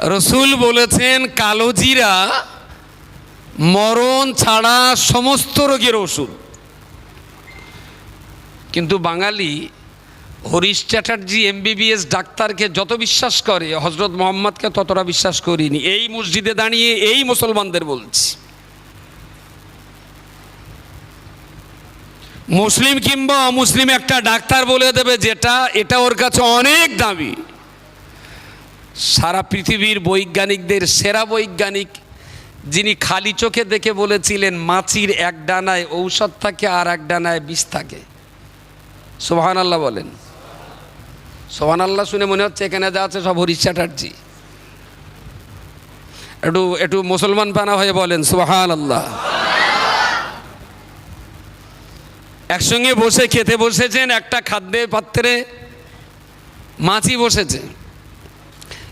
রসুল বলেছেন, কালোজিরা মরণ ছাড়া সমস্ত রোগের ওষুধ। কিন্তু বাঙালি হরিশ চ্যাটার্জি, এমবিবিএস ডাক্তারকে যত বিশ্বাস করে, হজরত মোহাম্মদকে ততটা বিশ্বাস করিনি। এই মসজিদে দাঁড়িয়ে এই মুসলমানদের বলছি। মুসলিম কিংবা অমুসলিম একটা ডাক্তার বলে দেবে যেটা, এটা ওর কাছে অনেক দামি। সারা পৃথিবীর বৈজ্ঞানিকদের, সেরা বৈজ্ঞানিক যিনি খালি চোখে দেখে বলেছিলেন, মাছির এক ডানায় ঔষধ থাকে আর এক ডানায় বিষ থাকে। সোহান আল্লাহ বলেন। সোহান আল্লাহ শুনে মনে হচ্ছে এখানে যা আছে সব হরিশ চ্যাটার্জি। একটু একটু মুসলমান পানা হয়ে বলেন সোহান আল্লাহ একসঙ্গে বসে, খেতে বসেছেন, একটা খাদ্যে পাত্রে মাছি বসেছে।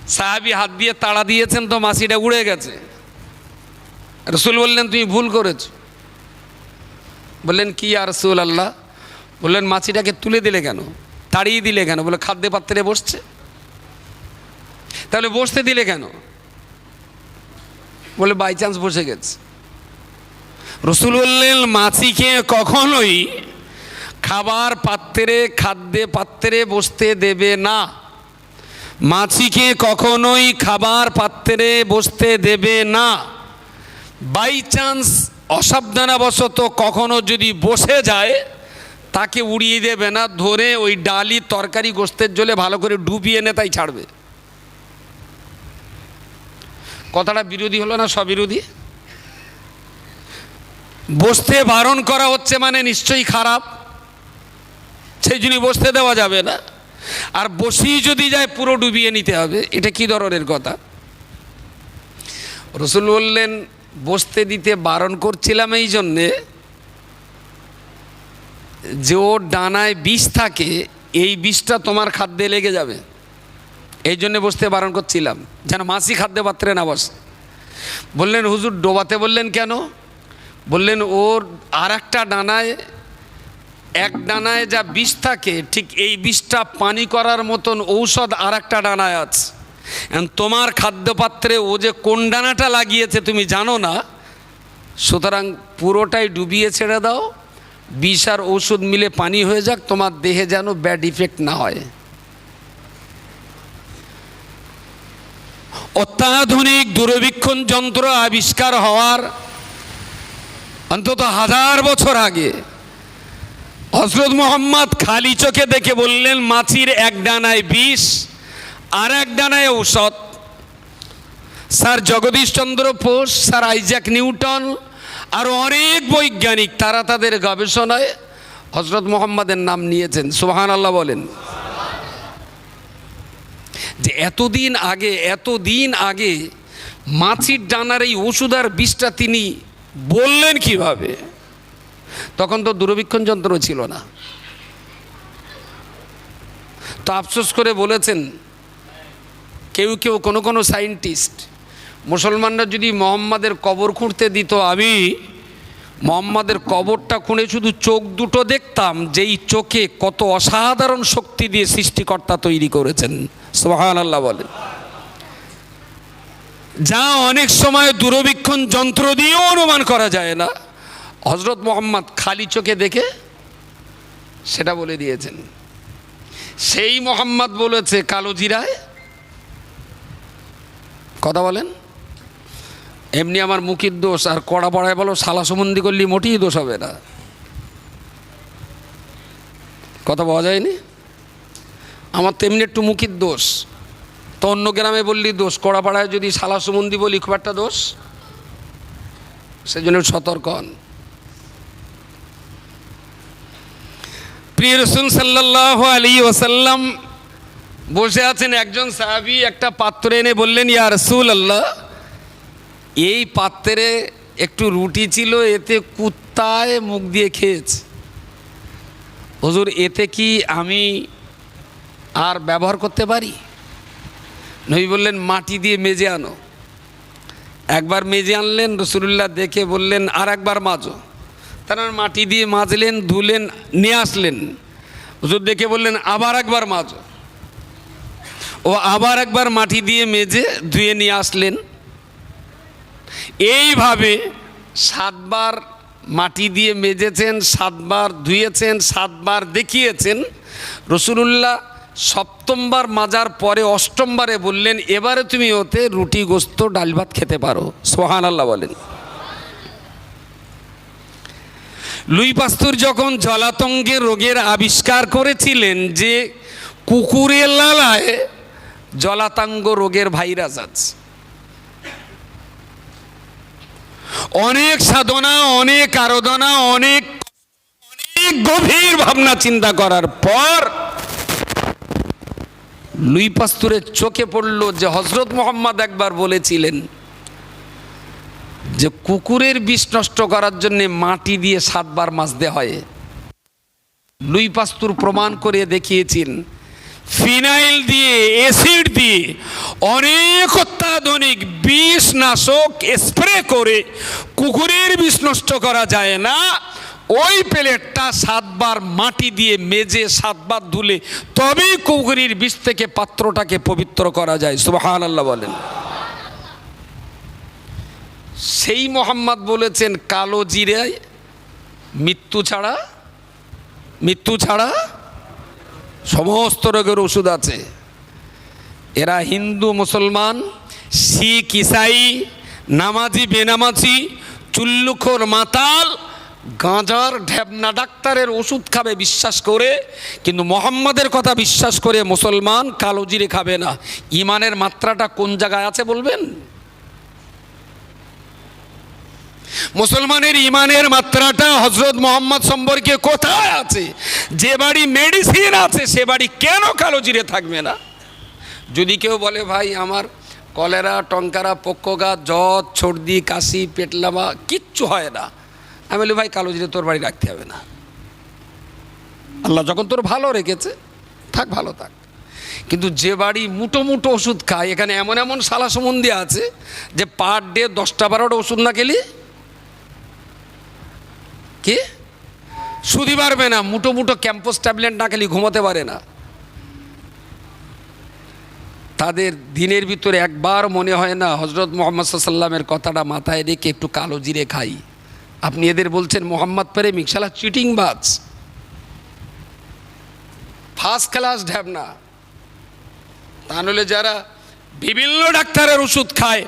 সাহাবি হাত দিয়ে তাড়া দিয়েছেন তো মাছিটা উড়ে গেছে। রসুল বললেন, তুমি ভুল করেছ। বললেন, কি আর রসুল আল্লাহ বললেন মাছিটাকে তুলে দিলে কেন? তাড়িয়ে দিলে কেন? বলে, খাদ্য পাত্রে বসছে। তাহলে বসতে দিলে কেন? বলে, বাই চান্স বসে গেছে। রসুল বললেন মাছিকে কখনোই খাবার পাত্রে, খাদ্যে পাত্রে বসতে দেবে না। মাছিকে কখনোই খাবার পাত্রে বসতে দেবে না। বাই চান্স অসাবধানবশত কখনো যদি বসে যায়, তাকে উড়িয়ে দেবে না, ধরে ওই ডালি তরকারি গোস্তের জলে ভালো করে ডুবিয়ে এনে তাই ছাড়বে। কথাটা বিরোধী হলো না সবিরোধী বসতে বারণ করা হচ্ছে মানে নিশ্চয়ই খারাপ। সেই জন্য বসতে দেওয়া যাবে না। আর বসেই যদি যায়, পুরো ডুবিয়ে নিতে হবে। এটা কি ধরনের কথা? রসুল বললেন, বসতে দিতে বারণ করছিলাম এই জন্যে যে ওর ডানায় বিষ থাকে, এই বিষটা তোমার খাদ্যে লেগে যাবে। এই জন্যে বসতে বারণ করছিলাম। যেন মাসি খাদ্য পাত্রে না বসে। বললেন, হুজুর, ডোবাতে বললেন কেন? বললেন, ওর আর একটা ডানায় এক ডানায় যা বিষ থাকে, ঠিক এই বিষটা পানি করার মতন ঔষধ আর একটা ডানায় আছে। তোমার খাদ্যপাত্রে ও যে কোন ডানাটা লাগিয়েছে তুমি জানো না? সুতরাং পুরোটাই ডুবিয়ে ছেড়ে দাও। বিষ আর ঔষধ মিলে পানি হয়ে যাক, তোমার দেহে যেন ব্যাড ইফেক্ট না হয়। অত্যাধুনিক দূরবীক্ষণ যন্ত্র আবিষ্কার হওয়ার অন্তত হাজার বছর আগে হজরত মোহাম্মদ খালি চোখে দেখে বললেন, মাছির এক ডানায় বিষ আর এক ডানায় ঔষধ। Sir Jagadish Chandra Bose, sir Isaac Newton আর অনেক বৈজ্ঞানিক, তারা তাদের গবেষণায় হজরত মোহাম্মদের নাম নিয়েছেন। সোহান আল্লাহ বলেন। যে এতদিন আগে এতদিন আগে মাছির ডানার এই ওষুধ আর বিষটা তিনি বললেন কীভাবে? তখন তো দূরবীক্ষণ যন্ত্র ছিল না। তো আফসোস করে বলেছেন, কেউ কেউ, কোনো কোনো সায়েন্টিস্ট, মুসলমানরা যদি মোহাম্মদের কবর খুঁড়তে দিত, আমি মোহাম্মদের কবরটা খুঁড়ে শুধু চোখ দুটো দেখতাম, যেই চোখে কত অসাধারণ শক্তি দিয়ে সৃষ্টিকর্তা তৈরি করেছেন। সোহান আল্লাহ বলেন। যা অনেক সময় দূরবীক্ষণ যন্ত্র দিয়েও অনুমান করা যায় না। হজরত মোহাম্মদ খালি চোখে দেখে সেটা বলে দিয়েছেন। সেই মোহাম্মদ বলেছে, কালো জিরায়। কথা বলেন। এমনি আমার মুখির দোষ, আর কড়া পড়ায় বলো সালা সম্বন্ধী করলে, মোটেই দোষ হবে না। কথা পাওয়া যায়নি? আমার তেমনি একটু মুখির দোষ। তো অন্য গ্রামে বললি দোষ কড়াপাড়ায় যদি সালা সুমন্দি বলি খুব একটা দোষ। সেজন্য সতর্ক হন। প্রিয় রসুন সাল্লাহ আলী ওসাল্লাম বসে আছেন একজন সাহাবি, একটা পাত্র এনে বললেন, ইয়া রসুল আল্লাহ এই পাত্রে একটু রুটি ছিল, এতে কুত্তায় মুখ দিয়ে খেয়েছে। হজুর, এতে কি আমি আর ব্যবহার করতে পারি? নবী বললেন, মাটি দিয়ে মেজে আনো। একবার মেজে আনলেন রসুল্লাহ দেখে বললেন আর একবার মাজো। তারা মাটি দিয়ে মাজলেন, ধুলেন, নিয়ে আসলেন। হুজুর দেখে বললেন, আবার একবার মাজো। ও আবার একবার মাটি দিয়ে মেজে, ধুয়ে নিয়ে আসলেন। এইভাবে সাতবার মাটি দিয়ে মেজেছেন, সাতবার ধুয়েছেন, সাতবার দেখিয়েছেন। রসুলুল্লাহ সপ্তমবার মাজার পরে অষ্টমবারে বললেন, এবারে তুমি ওতে রুটি, গোস্ত, ডাল ভাত খেতে পারো। সোহান আল্লাহ বলেন। লুই পাস্তুর যখন জলাতঙ্গের রোগের আবিষ্কার করেছিলেন যে কুকুরের লালায় জলাতঙ্গ রোগের ভাইরাস আছে। অনেক সাধনা, অনেক আরাধনা, অনেক অনেক গভীর ভাবনা চিন্তা করার পর লুই পাস্তুরের চোখে পড়ল যে হজরত মোহাম্মদ একবার বলেছিলেন যে কুকুরের বিষ নষ্ট করার জন্য মাটি দিয়ে সাতবার মাজতে হয়। লুই পাস্তুর প্রমাণ করে দেখিয়েছেন, ফিনাইল দিয়ে, অ্যাসিড দিয়ে অনেক অত্যাধুনিক বিষ নাশক স্প্রে করে কুকুরের বিষ নষ্ট করা যায় না। ওই প্লেটটা সাতবার মাটি দিয়ে মেজে সাতবার ধুলে তবেই কুকুরের বিষ থেকে পাত্রটাকে পবিত্র করা যায়। সুবাহান আল্লাহ বলেন। সেই মোহাম্মদ বলেছেন, কালো জিরায় মৃত্যু ছাড়া মৃত্যু ছাড়া সমস্ত রোগের ওষুধ আছে। এরা হিন্দু, মুসলমান, শিখ, ইসাই, নামাজি, বেনামাজি, চুল্লুখোর মাতাল, গাঁজার ঢ্যাবনা ডাক্তারের ওষুধ খাবে বিশ্বাস করে, কিন্তু মোহাম্মদের কথা বিশ্বাস করে মুসলমান কালো জিরে খাবে না। ইমানের মাত্রাটা কোন জায়গায় আছে বলবেন? মুসলমানের ইমানের মাত্রাটা হজরত মোহাম্মদ সম্পর্কে কোথায় আছে? যে বাড়ি মেডিসিন আছে, সে বাড়ি কেন কালো জিরে থাকবে না? যদি কেউ বলে, ভাই, আমার কলেরা, টঙ্কারা পক্ষগা জ্বর, সর্দি, কাশি পেটলামা কিচ্ছু হয় না। আমি বলি, ভাই, কালো জিরে তোর বাড়ি রাখতে হবে না। আল্লাহ যখন তোর ভালো রেখেছে, থাক, ভালো থাক। কিন্তু যে বাড়ি মুটো মুটো ওষুধ খায়, এখানে এমন এমন সালা সম্বন্ধে আছে যে পার ডে দশটা বারোটা ওষুধ না খেলি কি? শুধু পারবে না, মুটো মুটো ক্যাম্পাস ট্যাবলেট না খেলে ঘুমাতে পারে না। তাদের দিনের ভিতরে একবার মনে হয় না, হজরত মোহাম্মদ সাল্লামের কথাটা মাথায় রেখে একটু কালো জিরে খাই। আপনি এদের বলছেন, মোহাম্মদ প্রেমিক, শালা চিটিং বাজ। ফার্স্ট ক্লাস ঢ্যাবনা তা নাহলে যারা বিভিন্ন ডাক্তারের ওষুধ খায়,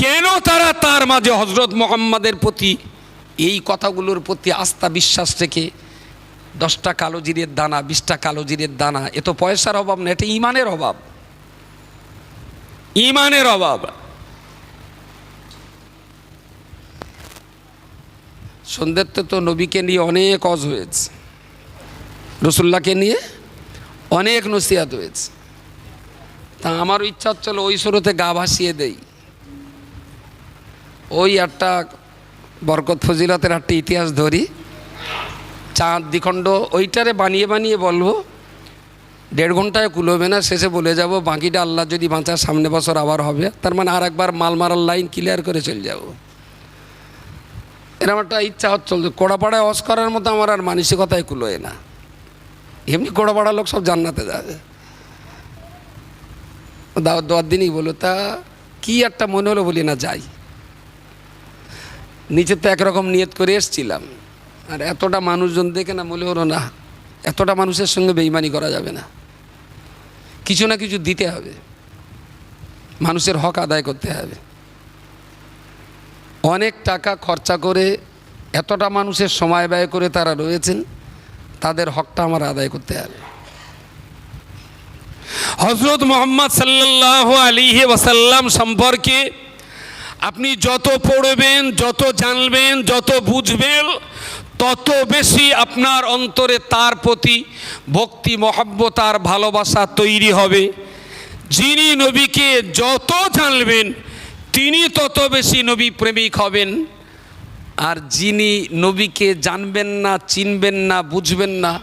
কেন তারা তার মাঝে হজরত মোহাম্মদের প্রতি এই কথাগুলোর প্রতি আস্থা, বিশ্বাস রেখে দশটা কালো জিরের দানা, বিশটা কালো জিরের দানা, এ তো পয়সার অভাব না, এটা ইমানের অভাব। ইমানের অভাব। সন্ধ্যেতে তো নবীকে নিয়ে অনেক অজ হয়েছে। রসুল্লাহকে নিয়ে অনেক নসিহাত হয়েছে। তা আমার ইচ্ছা হচ্ছিল ওই শুরুতে গা ভাসিয়ে দেই। ওই একটা বরকত ফজিলতের একটা ইতিহাস ধরি। চাঁদ দ্বিখণ্ড ওইটারে বানিয়ে বানিয়ে বলব, দেড় ঘন্টায় কুলোবে না, শেষে বলে যাব, বাকিটা আল্লাহ যদি বাঁচার সামনে বছর আবার হবে। তার মানে আর একবার মাল মারার লাইন ক্লিয়ার করে চলে যাব। এরকম একটা ইচ্ছা যে কোড়াপাড়ায় অস করার মতো আমার আর মানসিকতায় কুলোয় না। এমনি কোড়াপাড়া লোক সব জান্নাতে যাবে। দাওয়াত দেওয়ার দিনই বলো তা কি একটা মনে হলো বলি না, যাই। নিচে তো একরকম নিয়ত করে এসছিলাম। আর এতটা মানুষজন দেখে না মনে হলো না, এতটা মানুষের সঙ্গে বেইমানি করা যাবে না। কিছু না কিছু দিতে হবে। মানুষের হক আদায় করতে হবে। অনেক টাকা খরচা করে এতটা মানুষের সময় ব্যয় করে তারা রয়েছেন, তাদের হকটা আমার আদায় করতে হবে। হজরত মোহাম্মদ সাল্লাহ আলিহে ওয়াসাল্লাম সম্পর্কে আপনি যত পড়বেন, যত জানবেন, যত বুঝবেন, তত বেশি আপনার অন্তরে তার প্রতি ভক্তি, মহাব্বত আর ভালোবাসা তৈরি হবে। যিনি নবীকে যত জানবেন, তিনি তত বেশি নবী প্রেমিক হবেন। আর যিনি নবীকে জানবেন না, চিনবেন না, বুঝবেন না,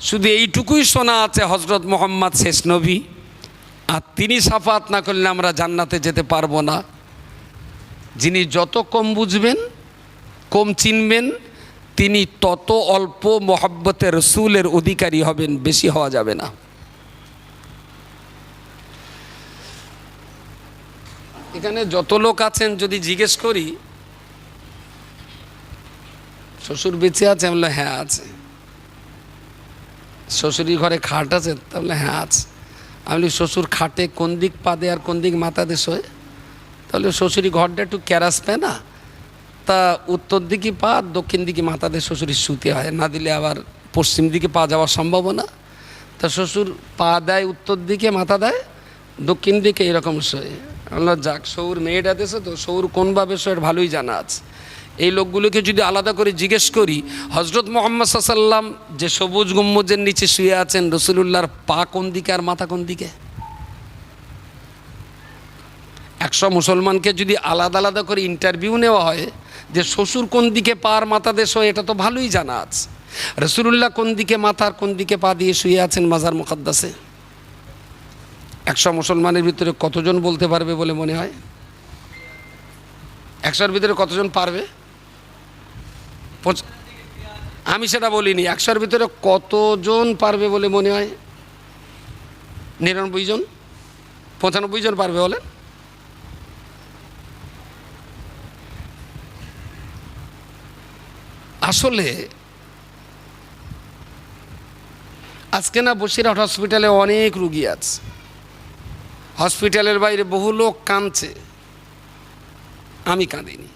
শুধু এইটুকুই শোনা আছে হজরত মোহাম্মদ শেষ নবী। আর তিনি সাফাত না করলে আমরা জান্নাতে যেতে পারব না। যিনি যত কম বুঝবেন, কম চিনবেন, তিনি তত অল্প মহাব্বতের রসুলের অধিকারী হবেন, বেশি হওয়া যাবে না। এখানে যত লোক আছেন, যদি জিজ্ঞেস করি, শ্বশুর বেঁচে আছে? আমি বললাম হ্যাঁ আছে। শ্বশুরি ঘরে খাট আছে? তাহলে হ্যাঁ আছে। আমি শ্বশুর খাটে কোন দিক পা দেয় আর কোন দিক মাথা দিয়ে? শোয় তাহলে শ্বশুরি ঘরটা একটু ক্যারাস পায় না? তা উত্তর দিকে পা, দক্ষিণ দিকে মাথা দিয়ে শ্বশুরি শুতে হয়। না দিলে আবার পশ্চিম দিকে পা যাওয়া যাওয়ার সম্ভাবনা। তা শ্বশুর পা দেয় উত্তর দিকে, মাথা দেয়, দক্ষিণ দিকে এরকম শোয় আমরা যাক, সৌর মেয়েটা দেশে তো সৌর কোনভাবে শোয় এর ভালোই জানা আছে। এই লোকগুলোকে যদি আলাদা করে জিজ্ঞেস করি হজরত মোহাম্মদ সাল্লাম যে সবুজ গুম্বুজের নিচে শুয়ে আছেন, রসুলুল্লাহর পা কোন দিকে আর মাথা কোন দিকে? একশো মুসলমানকে যদি আলাদা আলাদা করে ইন্টারভিউ নেওয়া হয়, যে শ্বশুর কোন দিকে পা আর মাথা দিয়ে শোয়, এটা তো ভালোই জানা আছে। রসুলুল্লাহ কোন দিকে মাথার কোন দিকে পা দিয়ে শুয়ে আছেন মাজার মুখাদ্দাসে একশো মুসলমানের ভিতরে কতজন বলতে পারবে বলে মনে হয়? একশোর ভিতরে কতজন পারবে? আমি সেটা বলিনি, একশোর ভিতরে কতজন পারবে বলে মনে হয়? নিরানব্বই জন? পঁচানব্বই জন পারবে বলেন। আসলে আজকে না বসিরহাট হসপিটালে অনেক রুগী আছে। হসপিটালের বাইরে বহু লোক কাঁদছে। আমি কাঁদিনি।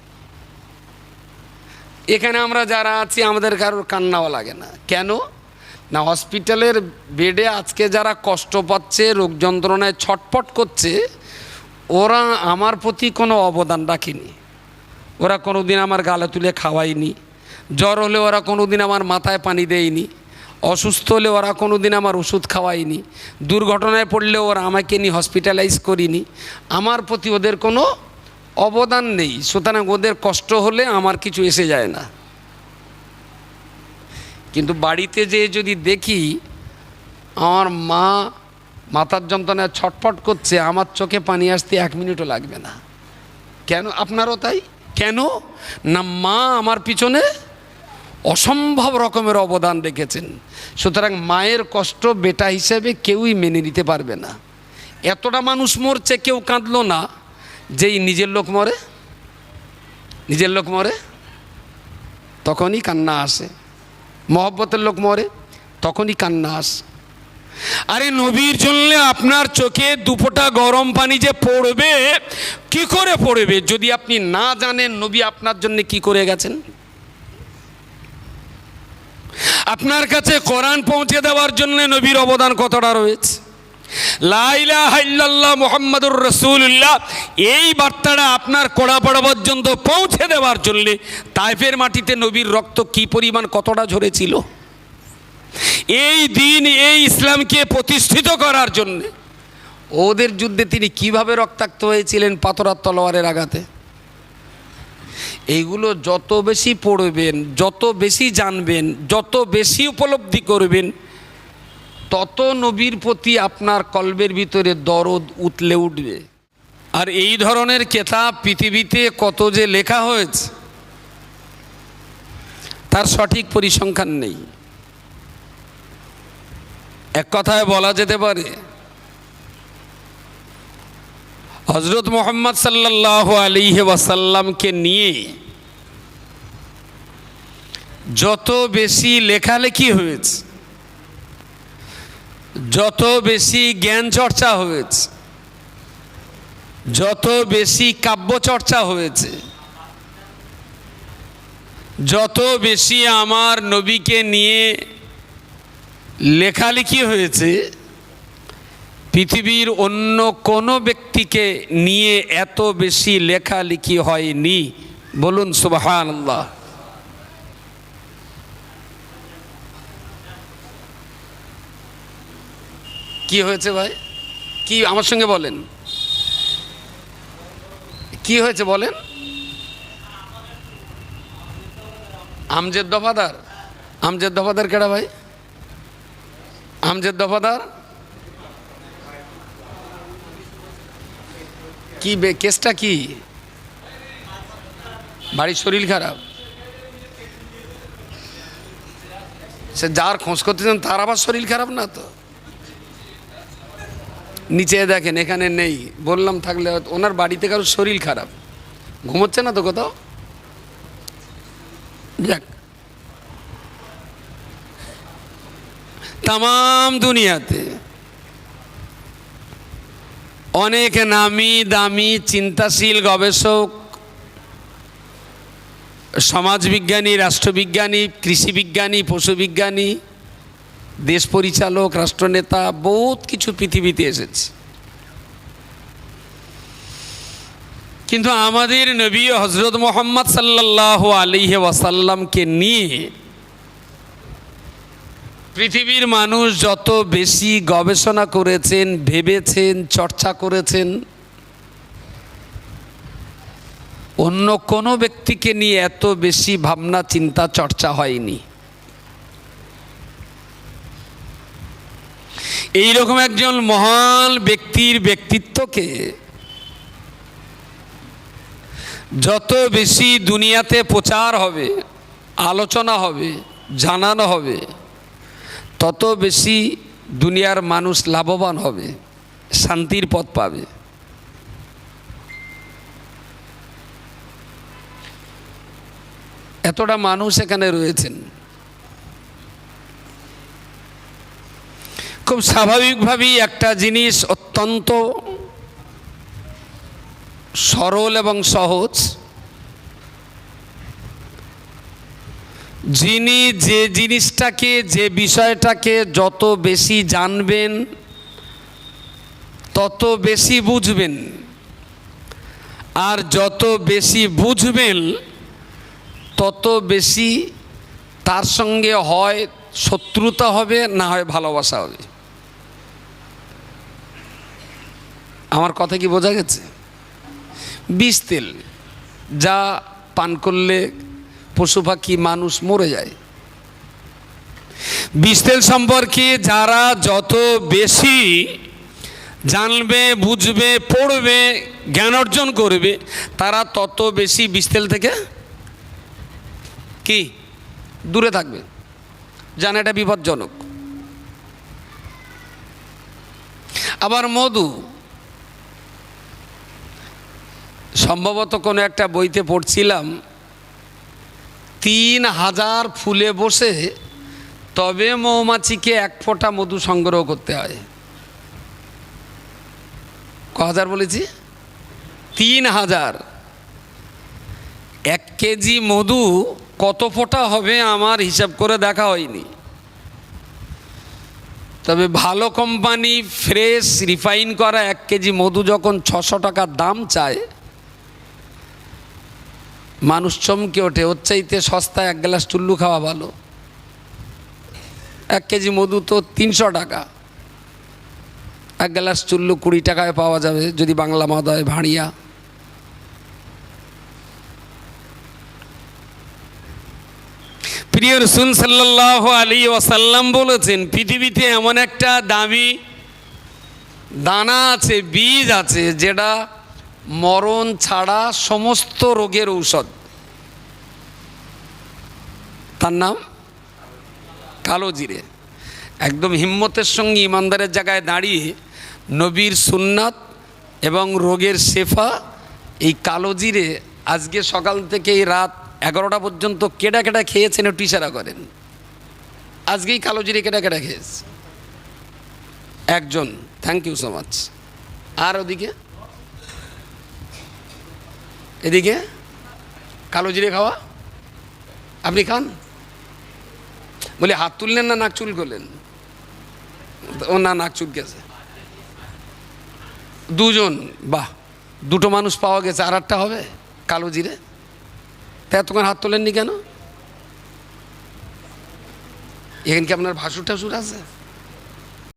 এখানে আমরা যারা আছি, আমাদের কারোর কান্নাও লাগে না। কেন? না হসপিটালের বেডে আজকে যারা কষ্ট পাচ্ছে, রোগ যন্ত্রণায় ছটফট করছে, ওরা আমার প্রতি কোনো অবদান রাখেনি। ওরা কোনো দিন আমার গালে তুলে খাওয়ায়নি। জ্বর হলে ওরা কোনো দিন আমার মাথায় পানি দেয়নি, অসুস্থ হলে ওরা কোনো দিন আমার ওষুধ খাওয়ায়নি, দুর্ঘটনায় পড়লে ওরা আমাকে নিয়ে হসপিটালাইজ করিনি। আমার প্রতি ওদের কোনো অবদান নেই, সুতরাং ওদের কষ্ট হলে আমার কিছু এসে যায় না। কিন্তু বাড়িতে যে যদি দেখি আমার মা মাথার যন্ত্রণায় ছটফট করছে, আমার চোখে পানি আসতে এক মিনিটও লাগবে না। কেন? আপনারও তাই? কেন? না মা আমার পিছনে অসম্ভব রকমের অবদান রেখেছেন। সুতরাং মায়ের কষ্ট বেটা হিসেবে কেউই মেনে নিতে পারবে না। এতটা মানুষ মরছে, কেউ কাঁদলো না। যেই নিজের লোক মরে, নিজের লোক মরে, তখনই কান্না আসে। মহব্বতের লোক মরে, তখনই কান্না আসে। আরে নবীর জন্য আপনার চোখে দুপোটা গরম পানি যে পড়বে, কি করে পড়বে? যদি আপনি না জানেন, নবী আপনার জন্য কি করে গেছেন? আপনার কাছে কোরআন পৌঁছে দেওয়ার জন্য নবীর অবদান কতটা রয়েছে? লাইলাহাল্লাহ মোহাম্মদুর রসুল্লাহ এই বার্তাটা আপনার কোড়াপাড়া পর্যন্ত পৌঁছে দেওয়ার জন্যে তাইফের মাটিতে নবীর রক্ত কি পরিমাণ কতটা ঝরেছিল? এই দিন এই ইসলামকে প্রতিষ্ঠিত করার জন্য। ওদের যুদ্ধে তিনি কীভাবে রক্তাক্ত হয়েছিলেন পাথরার তলোয়ারের আঘাতে? এইগুলো যত বেশি পড়বেন, যত বেশি জানবেন, যত বেশি উপলব্ধি করবেন, তত নবীর প্রতি আপনার কলবের ভিতরে দরদ উতলে উঠবে। আর এই ধরনের কেতাব পৃথিবীতে কত যে লেখা হয়েছে, তার সঠিক পরিসংখ্যান নেই। এক কথায় বলা যেতে পারে হজরত মোহাম্মদ সাল্লাহ আলিহে ওয়াসাল্লামকে নিয়ে যত বেশি লেখালেখি হয়েছে, যত বেশি জ্ঞান চর্চা হয়েছে, যত বেশি কাব্য চর্চা হয়েছে, যত বেশি আমার নবীকে নিয়ে লেখালেখি হয়েছে পৃথিবীর অন্য কোনো ব্যক্তিকে নিয়ে এত বেশি লেখালেখি হয়নি। বলুন সুবাহান আল্লাহ কি হয়েছে ভাই? কি, আমার সঙ্গে বলেন। কি হয়েছে বলেন? আমজেদ দফাদার? আমজেদ দফাদার কেডা ভাই? আমজেদ দফাদার? কি কেসটা কি? বাড়ির শরীর খারাপ? সে যার খোঁজ করতেছেন, তার আবার শরীর খারাপ না তো? নিচে দেখেন, এখানে নেই। বললাম থাকলে ওনার বাড়িতে কারোর শরীর খারাপ। ঘুমোচ্ছে না তো কোথাও? যাক। তাম দুনিয়াতে অনেক নামি দামি চিন্তাশীল গবেষক, সমাজবিজ্ঞানী, রাষ্ট্রবিজ্ঞানী, কৃষিবিজ্ঞানী, পশুবিজ্ঞানী, দেশ পরিচালক, রাষ্ট্রনেতা, বহুত কিছু পৃথিবীতে এসেছে। কিন্তু আমাদের নবী হজরত মোহাম্মদ সাল্লাহ আলিহে ওয়াসাল্লামকে নিয়ে পৃথিবীর মানুষ যত বেশি গবেষণা করেছেন, ভেবেছেন, চর্চা করেছেন, অন্য কোনো ব্যক্তিকে নিয়ে এত বেশি ভাবনা, চিন্তা, চর্চা হয়নি। এইরকম একজন মহান ব্যক্তির ব্যক্তিত্বকে যত বেশি দুনিয়াতে প্রচার হবে, আলোচনা হবে, জানানো হবে তত বেশি দুনিয়ার মানুষ লাভবান হবে, শান্তির পথ পাবে। এতটা মানুষ এখানে রয়েছেন। খুব স্বাভাবিকভাবেই একটা জিনিস অত্যন্ত সরল এবং সহজ। যিনি যে জিনিসটাকে, যে বিষয়টাকে যত বেশি জানবেন, তত বেশি বুঝবেন। আর যত বেশি বুঝবেন, তত বেশি তার সঙ্গে হয় শত্রুতা হবে, না হয় ভালোবাসা হবে। আমার কথা কি বোঝা গেছে? বিষ তেল যা পান করলে পশু পাখি মানুষ মরে যায়। বিষ তেল সম্পর্কে যারা যত বেশি জানবে, বুঝবে, পড়বে, জ্ঞান অর্জন করবে, তারা তত বেশি বিষ তেল থেকে কি? দূরে থাকবে। জানে এটা বিপজ্জনক। আবার মধু। সম্ভবত কোনো একটা বইতে পড়ছিলাম তিন হাজার ফুলে বসে, তবে মৌমাছিকে এক ফোঁটা মধু সংগ্রহ করতে হয়। ক হাজার বলেছি? তিন হাজার এক কেজি মধু কত ফোঁটা হবে আমার হিসাব করে দেখা হয়নি। তবে ভালো কোম্পানি ফ্রেশ রিফাইন করা এক কেজি মধু যখন ছশো টাকার দাম চায় মানুষ চমকে ওঠে, ওর চাইতে সস্তায় এক গ্লাস চুল্লু খাওয়া ভালো। এক কেজি মধু তো তিনশো টাকা। এক গ্লাস চুল্লু কুড়ি টাকায় পাওয়া যাবে, যদি বাংলা মদ হয় ভাঁড়িয়া। প্রিয় রসুল সাল্লাহ আলী ওয়াসাল্লাম বলেছেন, পৃথিবীতে এমন একটা দামি দানা আছে, বীজ আছে, যেটা মরণ ছাড়া সমস্ত রোগের ঔষধ। তার নাম? কালো জিরে। একদম হিম্মতের সঙ্গে ইমানদারের জায়গায় দাঁড়িয়ে নবীর সুন্নাত এবং রোগের শেফা, এই কালো জিরে আজকে সকাল থেকে এই রাত এগারোটা পর্যন্ত কেডা কেডা খেয়েছেন একটু ইশারা করেন। আজকেই কালো জিরে কেডা কেডা খেয়েছে। একজন থ্যাংক ইউ সো মাচ আর ওদিকে? এদিকে কালো জিরে খাওয়া। আপনি খান? বলে, হাত তুললেন না, নাক চুল করলেন? ও না, নাক চুল গেছে। দুজন, বাহ, দুটো মানুষ পাওয়া গেছে আর একটা হবে কালো জিরে? তা এতক্ষণ হাত তোলেননি কেন? এখানে কি আপনার ভাসুর টাসুর আছে?